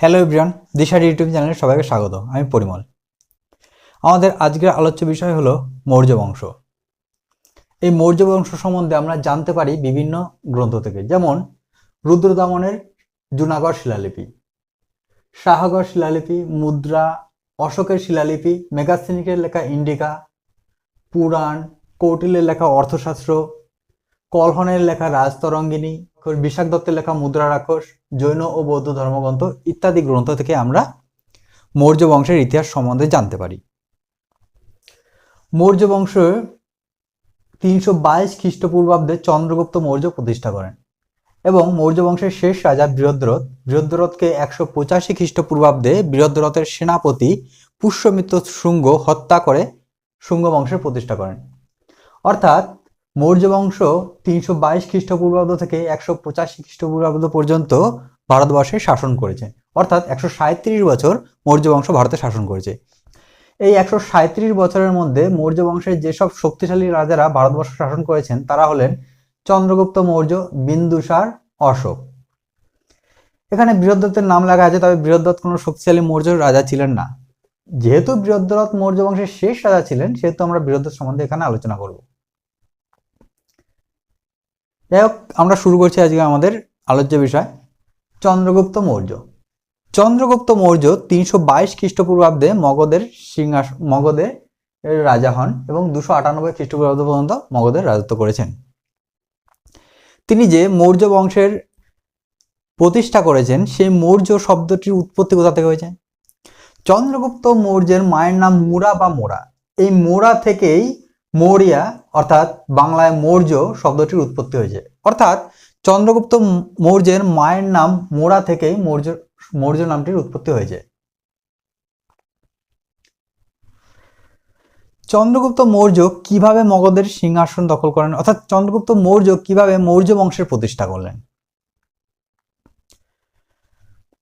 Hello everyone দিশার YouTube চ্যানেলে সবাইকে স্বাগত, আমি পরিমল। আমাদের আজকের আলোচ্য বিষয় হলো মৌর্য বংশ। এই মৌর্য বংশ সম্বন্ধে আমরা জানতে পারি বিভিন্ন গ্রন্থ থেকে, যেমন রুদ্রদামনের জুনাগড় শিলালিপি শাহগড় শিলালিপি, মুদ্রা, অশোকের শিলালিপি মেগাসিনিকের লেখা ইন্ডিকা, পুরাণ, কৌটিলের লেখা অর্থশাস্ত্র, কলহনের লেখা রাজতরঙ্গিনী বিশাখ দত্তের লেখা মুদ্রা রাক্ষস জৈন ও বৌদ্ধ ধর্মগ্রন্থ ইত্যাদি গ্রন্থ থেকে আমরা মৌর্য বংশের ইতিহাস সম্বন্ধে জানতে পারি। মৌর্য বংশ তিনশো বাইশ খ্রিস্টপূর্বাব্দে চন্দ্রগুপ্ত মৌর্য প্রতিষ্ঠা করেন এবং মৌর্য বংশের শেষ রাজা বৃহদ্রথ, বৃহদ্রথকে একশো পঁচাশি খ্রিস্টপূর্বাব্দে বৃহদ্রথের সেনাপতি পুষ্যমিত্র শুঙ্গ হত্যা করে শুঙ্গ বংশের প্রতিষ্ঠা করেন। অর্থাৎ মৌর্য বংশ তিনশো বাইশ খ্রিস্টপূর্বাব্দ থেকে একশো পঁচাশি খ্রিস্টপূর্বাব্দ পর্যন্ত ভারতবর্ষে শাসন করেছে। অর্থাৎ একশো সাঁত্রিশ বছর মৌর্য বংশ ভারতে শাসন করেছে। এই একশো সাঁত্রিশ বছরের মধ্যে মৌর্য বংশের যেসব শক্তিশালী রাজারা ভারতবর্ষ শাসন করেছেন, তারা হলেন চন্দ্রগুপ্ত মৌর্য, বিন্দুসার, অশোক। এখানে বৃহদ্রথের নাম লেখা আছে, তবে বৃহদ্রথ কোনো শক্তিশালী মৌর্য রাজা ছিলেন না। যেহেতু বৃহদ্রথ মৌর্য বংশের শেষ রাজা ছিলেন, সেহেতু আমরা বৃহদ্রথ সম্বন্ধে এখানে আলোচনা করব। যাই হোক, আমরা শুরু করছি আজকে আমাদের আলোচ্য বিষয়, চন্দ্রগুপ্ত মৌর্য। চন্দ্রগুপ্ত মৌর্য তিনশো বাইশ খ্রিস্টপূর্বাব্দে মগধের সিংহাস মগধের রাজা হন এবং দুশো আটানব্বই খ্রিস্টপূর্বাব্দ পর্যন্ত মগধের রাজত্ব করেছেন। তিনি যে মৌর্য বংশের প্রতিষ্ঠা করেছেন, সেই মৌর্য শব্দটির উৎপত্তি কোথা থেকে হয়েছে? চন্দ্রগুপ্ত মৌর্যের মায়ের নাম মুরা বা মোরা। এই মোরা থেকেই মৌরিয়া, অর্থাৎ বাংলায় মৌর্য শব্দটির উৎপত্তি হয়েছে। অর্থাৎ চন্দ্রগুপ্ত মৌর্যের মায়ের নাম মোরা থেকেই মৌর্য মৌর্য নামটির উৎপত্তি হয়েছে। চন্দ্রগুপ্ত মৌর্য কীভাবে মগধের সিংহাসন দখল করেন? অর্থাৎ চন্দ্রগুপ্ত মৌর্য কীভাবে মৌর্য বংশের প্রতিষ্ঠা করলেন?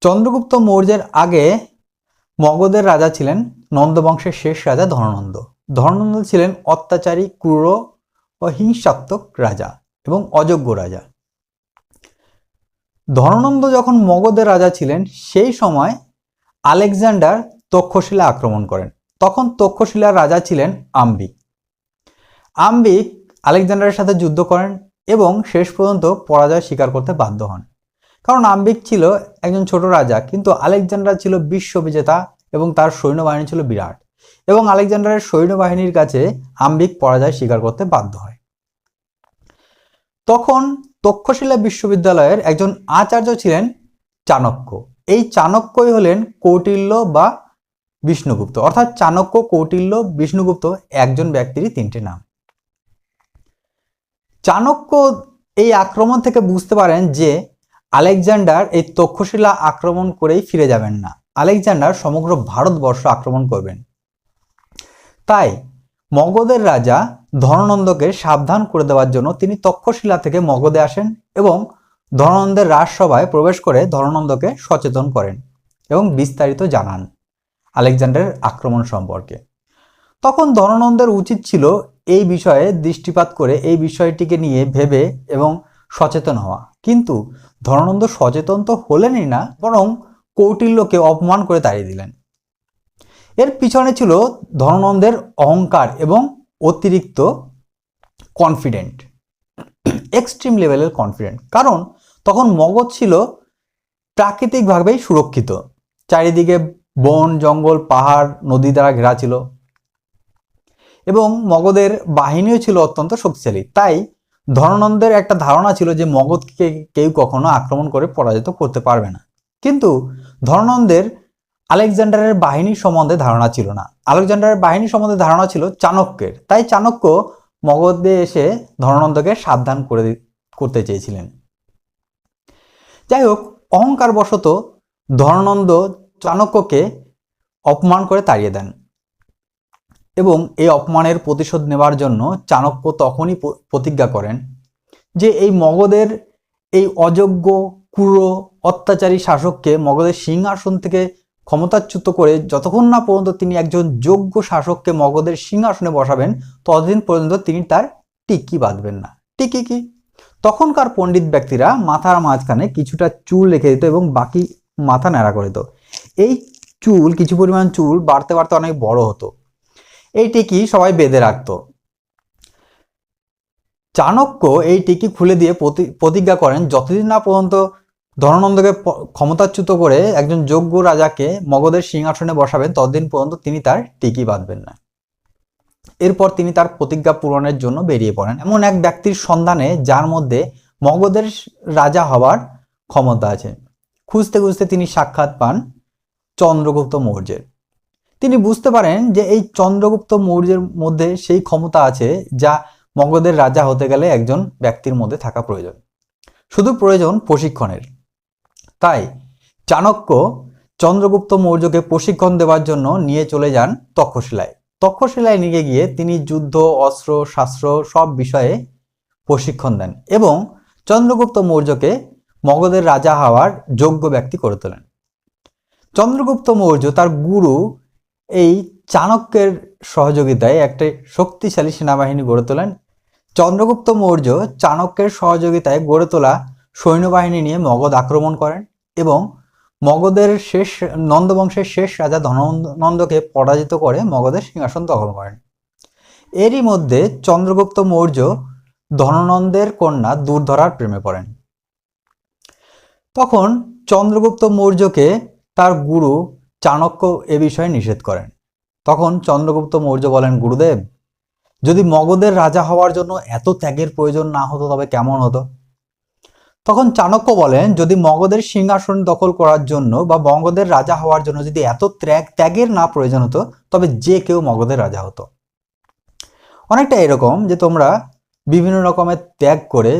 চন্দ্রগুপ্ত মৌর্যের আগে মগধের রাজা ছিলেন নন্দ বংশের শেষ রাজা ধননন্দ। ধননন্দ ছিলেন অত্যাচারী, ক্রূর ও হিংসাত্মক রাজা এবং অযোগ্য রাজা। ধননন্দ যখন মগধের রাজা ছিলেন, সেই সময় আলেকজান্ডার তক্ষশিলা আক্রমণ করেন। তখন তক্ষশিলার রাজা ছিলেন আম্বিক। আম্বিক আলেকজান্ডারের সাথে যুদ্ধ করেন এবং শেষ পর্যন্ত পরাজয় স্বীকার করতে বাধ্য হন। কারণ আম্বিক ছিল একজন ছোট রাজা, কিন্তু আলেকজান্ডার ছিল বিশ্ববিজেতা এবং তার সৈন্যবাহিনী ছিল বিরাট। এবং আলেকজান্ডারের সৈন্যবাহিনীর কাছে আম্বিক পরাজয় স্বীকার করতে বাধ্য হয়। তখন তক্ষশিলা বিশ্ববিদ্যালয়ের একজন আচার্য ছিলেন চাণক্য। এই চাণক্যই হলেন কৌটিল্য বা বিষ্ণুগুপ্ত। অর্থাৎ চাণক্য, কৌটিল্য, বিষ্ণুগুপ্ত একজন ব্যক্তিরই তিনটি নাম। চাণক্য এই আক্রমণ থেকে বুঝতে পারেন যে আলেকজান্ডার এই তক্ষশিলা আক্রমণ করেই ফিরে যাবেন না। আলেকজান্ডার সমগ্র ভারতবর্ষ আক্রমণ করবেন। তাই মগধের রাজা ধননন্দকে সাবধান করে দেওয়ার জন্য তিনি তক্ষশিলা থেকে মগধে আসেন এবং ধননন্দের রাজসভায় প্রবেশ করে ধননন্দকে সচেতন করেন এবং বিস্তারিত জানান আলেকজান্ডারের আক্রমণ সম্পর্কে। তখন ধননন্দের উচিত ছিল এই বিষয়ে দৃষ্টিপাত করে এই বিষয়টিকে নিয়ে ভেবে এবং সচেতন হওয়া। কিন্তু ধননন্দ সচেতন তো হলেনই না, বরং কৌটিল্যকে অপমান করে তাড়িয়ে দিলেন। এর পিছনে ছিল ধননন্দের অহংকার এবং অতিরিক্ত কনফিডেন্ট এক্সট্রিম লেভেলের কনফিডেন্ট কারণ তখন মগজ ছিল প্রাকৃতিকভাবেই সুরক্ষিত। চারিদিকে বন, জঙ্গল, পাহাড়, নদী দ্বারা ঘেরা ছিল। এবং মগধের বাহিনীও ছিল অত্যন্ত শক্তিশালী। তাই ধননন্দের একটা ধারণা ছিল যে মগধকে কেউ কখনো আক্রমণ করে পরাজিত করতে পারবে না। কিন্তু ধননন্দের আলেকজান্ডারের বাহিনী সম্বন্ধে ধারণা ছিল না। আলেকজান্ডারের বাহিনী সম্বন্ধে ধারণা ছিল চাণক্যের। তাই চাণক্য মগধে এসে ধননন্দকে সাবধান করে করতে চেয়েছিলেন। যাই হোক অহংকার বশত ধননন্দ চাণক্যকে অপমান করে তাড়িয়ে দেন এবং এই অপমানের প্রতিশোধ নেওয়ার জন্য চাণক্য তখনই প্রতিজ্ঞা করেন যে এই মগধের এই অযোগ্য কুড়ো অত্যাচারী শাসককে মগধের সিংহাসন থেকে ক্ষমতাচ্যুত করে যতক্ষণ না পর্যন্ত তিনি একজন যোগ্য শাসককে মগধের সিংহাসনে বসাবেন, ততদিন পর্যন্ত তিনি তার টিকি বাঁধবেন না। টিকি কি? তখনকার পণ্ডিত ব্যক্তিরা মাথার মাঝখানে কিছুটা চুল রেখে দিত এবং বাকি মাথা ন্যাড়া করে দিত। এই চুল, কিছু পরিমাণ চুল বাড়তে বাড়তে অনেক বড় হতো। এই টিকি সবাই বেঁধে রাখত। চাণক্য এই টিকি খুলে দিয়ে প্রতি- প্রতিজ্ঞা করেন, যতদিন না পর্যন্ত ধননন্দকে ক্ষমতাচ্যুত করে একজন যোগ্য রাজাকে মগধের সিংহাসনে বসাবেন, ততদিন পর্যন্ত তিনি তার টিকি বাঁধবেন না। এরপর তিনি তার প্রতিজ্ঞা পূরণের জন্য বেরিয়ে পড়েন। এমন এক ব্যক্তির সন্ধানে যার মধ্যে মগধের রাজা হওয়ার ক্ষমতা আছে। খুঁজতে খুঁজতে তিনি সাক্ষাৎ পান চন্দ্রগুপ্ত মৌর্যের। তিনি বুঝতে পারেন যে এই চন্দ্রগুপ্ত মৌর্যের মধ্যে সেই ক্ষমতা আছে যা মগধের রাজা হতে গেলে একজন ব্যক্তির মধ্যে থাকা প্রয়োজন। শুধু প্রয়োজন প্রশিক্ষণের। তাই চাণক্য চন্দ্রগুপ্ত মৌর্যকে প্রশিক্ষণ দেওয়ার জন্য নিয়ে চলে যান তক্ষশিলায়। তক্ষশিলায় নিয়ে গিয়ে তিনি যুদ্ধ, অস্ত্র, শাস্ত্র সব বিষয়ে প্রশিক্ষণ দেন এবং চন্দ্রগুপ্ত মৌর্যকে মগধের রাজা হওয়ার যোগ্য ব্যক্তি করে তোলেন। চন্দ্রগুপ্ত মৌর্য তার গুরু এই চাণক্যের সহযোগিতায় একটি শক্তিশালী সেনাবাহিনী গড়ে তোলেন। চন্দ্রগুপ্ত মৌর্য চাণক্যের সহযোগিতায় গড়ে তোলা সৈন্যবাহিনী নিয়ে মগধ আক্রমণ করেন। এবং মগধের শেষ, নন্দবংশের শেষ রাজা ধননন্দকে পরাজিত করে মগধের সিংহাসন দখল করেন। এরই মধ্যে চন্দ্রগুপ্ত মৌর্য ধননন্দের কন্যা দুর্ধরার প্রেমে পড়েন। তখন চন্দ্রগুপ্ত মৌর্যকে তার গুরু চাণক্য এ বিষয়ে নিষেধ করেন। তখন চন্দ্রগুপ্ত মৌর্য বলেন, গুরুদেব, যদি মগধের রাজা হওয়ার জন্য এত ত্যাগের প্রয়োজন না হতো তবে কেমন হতো? তখন চাণক্য বলেন, যদি মগধের সিংহাসন দখল করার জন্য বা মগধের রাজা হওয়ার জন্য যদি এত ত্যাগ, ত্যাগের না প্রয়োজন হতো, তবে যে কেউ মগধের রাজা হতো। অনেকটা এরকম যে তোমরা বিভিন্ন রকমের ত্যাগ করে,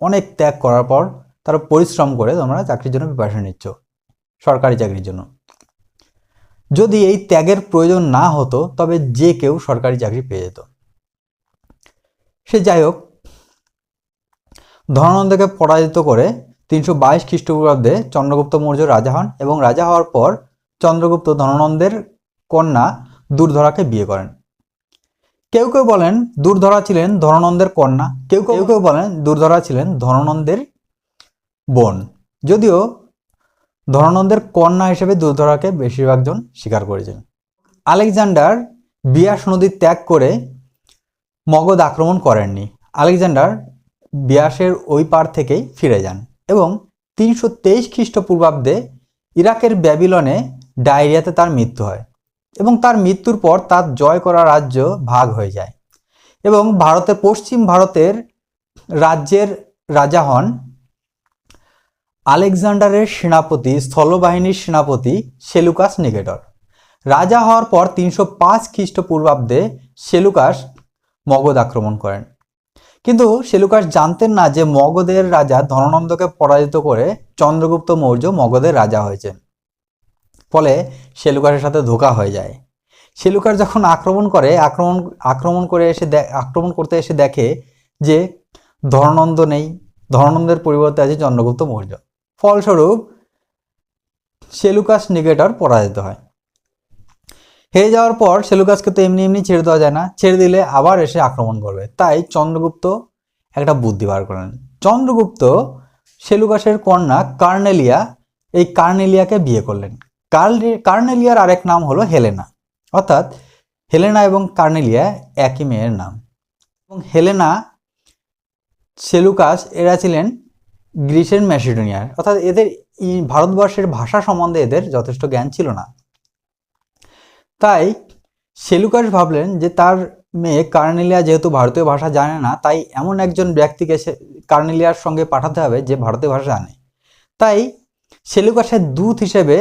অনেক ত্যাগ করার পর তারা পরিশ্রম করে তোমরা চাকরির জন্য প্রিপারেশন নিচ্ছ, সরকারি চাকরির জন্য। যদি এই ত্যাগের প্রয়োজন না হতো, তবে যে কেউ সরকারি চাকরি পেয়ে যেত। সে যাই হোক ধনানন্দকে পরাজিত করে তিনশো বাইশ খ্রিস্টপূর্বাব্দে চন্দ্রগুপ্ত মৌর্য রাজা হন এবং রাজা হওয়ার পর চন্দ্রগুপ্ত ধনানন্দের কন্যা দুর্ধরাকে বিয়ে করেন। কেউ কেউ বলেন দুর্ধরা ছিলেন ধনানন্দের কন্যা, কেউ কেউ কেউ বলেন দুর্ধরা ছিলেন ধনানন্দের বোন। যদিও ধনানন্দের কন্যা হিসেবে দুর্ধরাকে বেশিরভাগজন স্বীকার করেছেন। আলেকজান্ডার বিয়াস নদী ত্যাগ করে মগধ আক্রমণ করেননি। আলেকজান্ডার বিয়াসের ওই পার থেকেই ফিরে যান এবং তিনশো তেইশ খ্রিস্টপূর্বাব্দে ইরাকের ব্যাবিলনে ডায়রিয়াতে তার মৃত্যু হয় এবং তার মৃত্যুর পর তার জয় করা রাজ্য ভাগ হয়ে যায় এবং ভারতের পশ্চিম ভারতের রাজ্যের রাজা হন আলেকজান্ডারের সেনাপতি, স্থলবাহিনীর সেনাপতি সেলুকাস নিকেটর। রাজা হওয়ার পর তিনশো পাঁচ খ্রিস্টপূর্বাব্দে সেলুকাস মগধ আক্রমণ করেন। কিন্তু সেলুকাস জানতেন না যে মগধের রাজা ধননন্দকে পরাজিত করে চন্দ্রগুপ্ত মৌর্য মগধের রাজা হয়েছেন। ফলে সেলুকাসের সাথে ধোকা হয়ে যায়। সেলুকাস যখন আক্রমণ করে, আক্রমণ আক্রমণ করে এসে আক্রমণ করতে এসে দেখে যে ধননন্দ নেই, ধননন্দের পরিবর্তে আছে চন্দ্রগুপ্ত মৌর্য। ফলস্বরূপ সেলুকাস নিগেটর পরাজিত হয়। হেরে যাওয়ার পর সেলুকাসকে তো এমনি এমনি ছেড়ে দেওয়া যায় না। ছেড়ে দিলে আবার এসে আক্রমণ করবে। তাই চন্দ্রগুপ্ত একটা বুদ্ধি বার করেন। চন্দ্রগুপ্ত সেলুকাসের কন্যা কার্নেলিয়া এই কার্নেলিয়াকে বিয়ে করলেন। কার্নে- কার্নেলিয়ার আরেক নাম হলো হেলেনা। অর্থাৎ হেলেনা এবং কার্নেলিয়া একই মেয়ের নাম। এবং হেলেনা সেলুকাস এরা ছিলেন গ্রিসের ম্যাসিডোনিয়ার। অর্থাৎ এদের ভারতবর্ষের ভাষা সম্বন্ধে এদের যথেষ্ট জ্ঞান ছিল না। তাই সেলুকাস ভাবলেন যে তার মেয়ে কার্নেলিয়া যেহেতু ভারতীয় ভাষা জানে না, তাই এমন একজন ব্যক্তিকে সে কার্নেলিয়ার সঙ্গে পাঠাতে হবে যে ভারতীয় ভাষা জানে। তাই সেলুকাসের দূত হিসেবে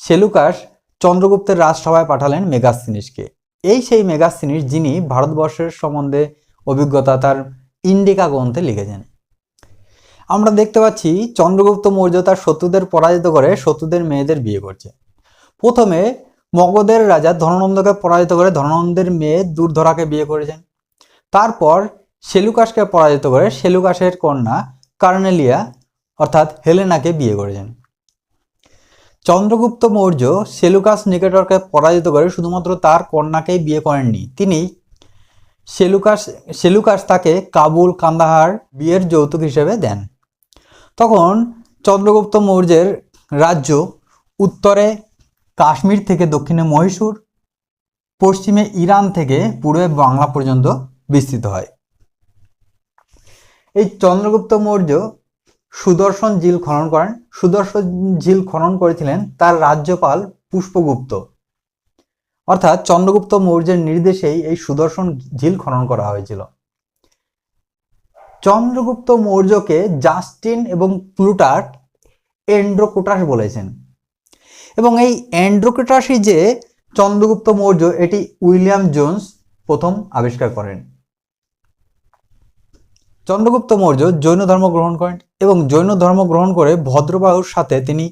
সেলুকাস চন্দ্রগুপ্তের রাজসভায় পাঠালেন মেগাস্তিনিসকে এই সেই মেগাস্তিনিস যিনি ভারতবর্ষের সম্বন্ধে অভিজ্ঞতা তার ইন্ডিকা গ্রন্থে লিখেছেন। আমরা দেখতে পাচ্ছি চন্দ্রগুপ্ত মৌর্য তার শত্রুদের পরাজিত করে শত্রুদের মেয়েদের বিয়ে করছে। প্রথমে মগধের রাজা ধননন্দকে পরাজিত করে ধননন্দের মেয়ে দুর্ধরাকে বিয়ে করেছেন। তারপর সেলুকাসকে পরাজিত করে সেলুকাসের কন্যা কার্নেলিয়া, অর্থাৎ হেলেনাকে বিয়ে করেছেন। চন্দ্রগুপ্ত মৌর্য সেলুকাস নিকেটরকে পরাজিত করে শুধুমাত্র তার কন্যাকেই বিয়ে করেননি, তিনি সেলুকাস সেলুকাস তাকে কাবুল কান্দাহার বিয়ের যৌতুক হিসেবে দেন। তখন চন্দ্রগুপ্ত মৌর্যের রাজ্য উত্তরে কাশ্মীর থেকে দক্ষিণে মহীশূর, পশ্চিমে ইরান থেকে পূর্বে বাংলা পর্যন্ত বিস্তৃত হয়। এই চন্দ্রগুপ্ত মৌর্য সুদর্শন ঝিল খনন করেন। সুদর্শন ঝিল খনন করেছিলেন তার রাজ্যপাল পুষ্পগুপ্ত। অর্থাৎ চন্দ্রগুপ্ত মৌর্যের নির্দেশেই এই সুদর্শন ঝিল খনন করা হয়েছিল। চন্দ্রগুপ্ত মৌর্যকে জাস্টিন এবং প্লুটার্ট এন্ড্রোকোটাস বলেছেন। এবং এই অ্যান্ড্রোকোটাসই যে চন্দ্রগুপ্ত মৌর্য, এটি উইলিয়াম জোন্স প্রথম আবিষ্কার করেন। চন্দ্রগুপ্ত মৌর্য জৈন ধর্ম গ্রহণ করেন এবং জৈন ধর্ম গ্রহণ করে ভদ্রবাহুর সাথে তিনি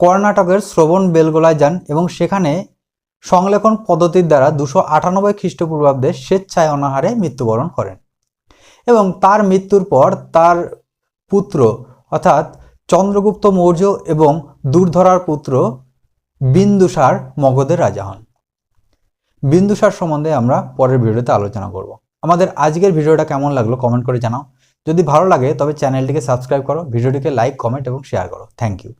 কর্ণাটকের শ্রবণ বেলগোলায় যান এবং সেখানে সংলেখন পদ্ধতির দ্বারা দুশো আটানব্বই খ্রিস্টপূর্বাব্দে স্বেচ্ছায় অনাহারে মৃত্যুবরণ করেন এবং তার মৃত্যুর পর তার পুত্র অর্থাৎ চন্দ্রগুপ্ত মৌর্য এবং দুর্ধরার পুত্র বিন্দুসার মগধের রাজা হন। বিন্দুসার সম্বন্ধে আমরা পরের ভিডিওতে আলোচনা করব। আমাদের আজকের ভিডিওটা কেমন লাগল কমেন্ট করে জানাও। যদি ভালো লাগে, তবে চ্যানেলটিকে সাবস্ক্রাইব করো, ভিডিওটিকে লাইক, কমেন্ট এবং শেয়ার করো। Thank you.